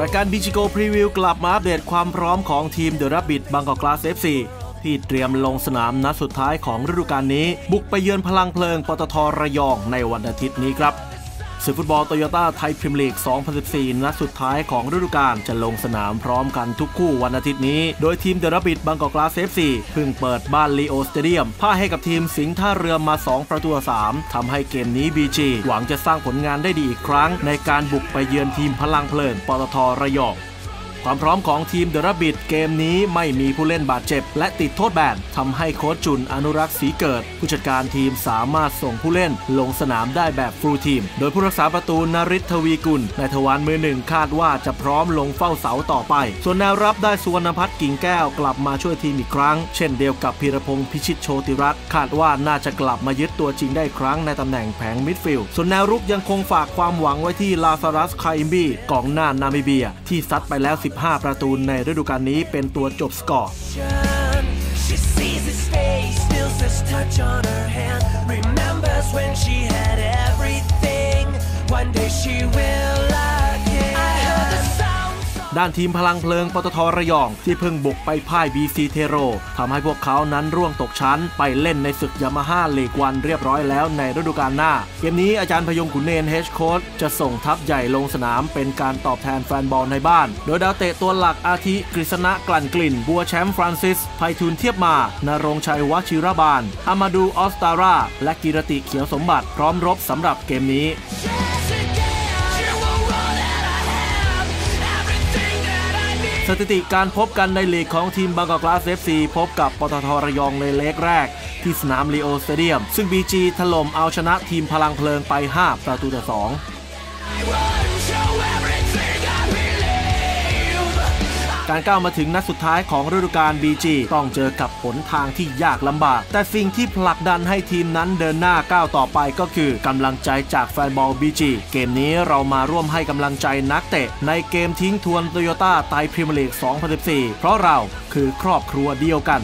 รายการบิชิโกพรีวิวกลับมาอัปเดตความพร้อมของทีมเดอะรับบิดบางกอกกลาสเอฟซีที่เตรียมลงสนามนัดสุดท้ายของฤดูกาลนี้ บุกไปเยือนพลังเพลิงปตทระยองในวันอาทิตย์นี้ครับ ศึกฟุตบอลโตโยต้าไทยพรีเมียร์ลีก 2014 นัดสุดท้ายของฤดูกาลจะลงสนามพร้อมกันทุกคู่วันอาทิตย์นี้ โดยทีมเดอะรับบิดบางกอกกลาสเอฟซีเพิ่งเปิดบ้านลีโอสเตเดียมพ่ายให้กับทีมสิงห์ท่าเรือมา 2 ประตู3ทำให้เกมนี้บีจีหวังจะสร้างผลงานได้ดีอีกครั้ง ในการบุกไปเยือนทีมพลังเพลินปตทระยอง ความพร้อมของทีมเดอะรับบิดเกมนี้ไม่มีผู้เล่นบาดเจ็บ และติดโทษแบนทำให้โค้ชจุนอนุรักษ์ศรีเกิด ผู้จัดการทีมสามารถส่งผู้เล่นลงสนามได้แบบฟูลทีม โดยผู้รักษาประตูนริศทวีกุลในทวารมือหนึ่งคาดว่าจะพร้อมลงเฝ้าเสาต่อไป ส่วนแนวรับได้สุวรรณพัฒน์กิ่งแก้วกลับมาช่วยทีมอีกครั้ง เช่นเดียวกับพีรพงศ์พิชิตโชติรัตน์คาดว่าน่าจะกลับมายึดตัวจริงได้ครั้งในตำแหน่งแผงมิดฟิลด์ส่วนแนวรุกยังคงฝากความหวังไว้ที่ลาซารัสคาอิมบีกองหน้านามิเบีย ที่ซัดไปแล้ว15 ประตูในฤดูกาลนี้เป็นตัวจบสกอร์ One day she will ด้านทีมพลังเพลิงปตทระยอง ที่เพิ่งบุกไปพ่ายบีซีเทโรทำให้พวกเขานั้นร่วงตกชั้น ไปเล่นในศึกยามาฮ่าเลกวันเรียบร้อยแล้วในฤดูกาลหน้า เกมนี้อาจารย์พยงขุนเนนเฮดโค้ชจะส่งทัพใหญ่ลงสนามเป็นการตอบแทนแฟนบอลในบ้าน โดยดาวเตะตัวหลักอาทิกฤษณะกลั่นกลิ่น บัวแชมป์ฟรานซิสไพฑูรย์เทียบมา นรงค์ชัยวชิรบาลอามาดูออสตาราและกิรติเขียวสมบัติพร้อมรบสำหรับเกมนี้ สถิติการพบกันในลีกของทีมบางกอกกลาสเอฟซีพบกับปตทระยองในเล็กแรก ที่สนามลีโอสเตเดียม ซึ่ง BG ถล่มเอาชนะทีมพลังเพลิงไป 5 ประตูต่อ2 การก้าวมาถึงนัดสุดท้ายของฤดูกาล BG ต้องเจอกับผลทางที่ยากลำบาก แต่สิ่งที่ผลักดันให้ทีมนั้นเดินหน้าก้าวต่อไปก็คือกำลังใจจากแฟนบอล BG เกมนี้เรามาร่วมให้กำลังใจนักเตะ ในเกมทิ้งทวนโตโยต้าไทยพรีเมียร์ลีก 2014 เพราะเราคือครอบครัวเดียวกัน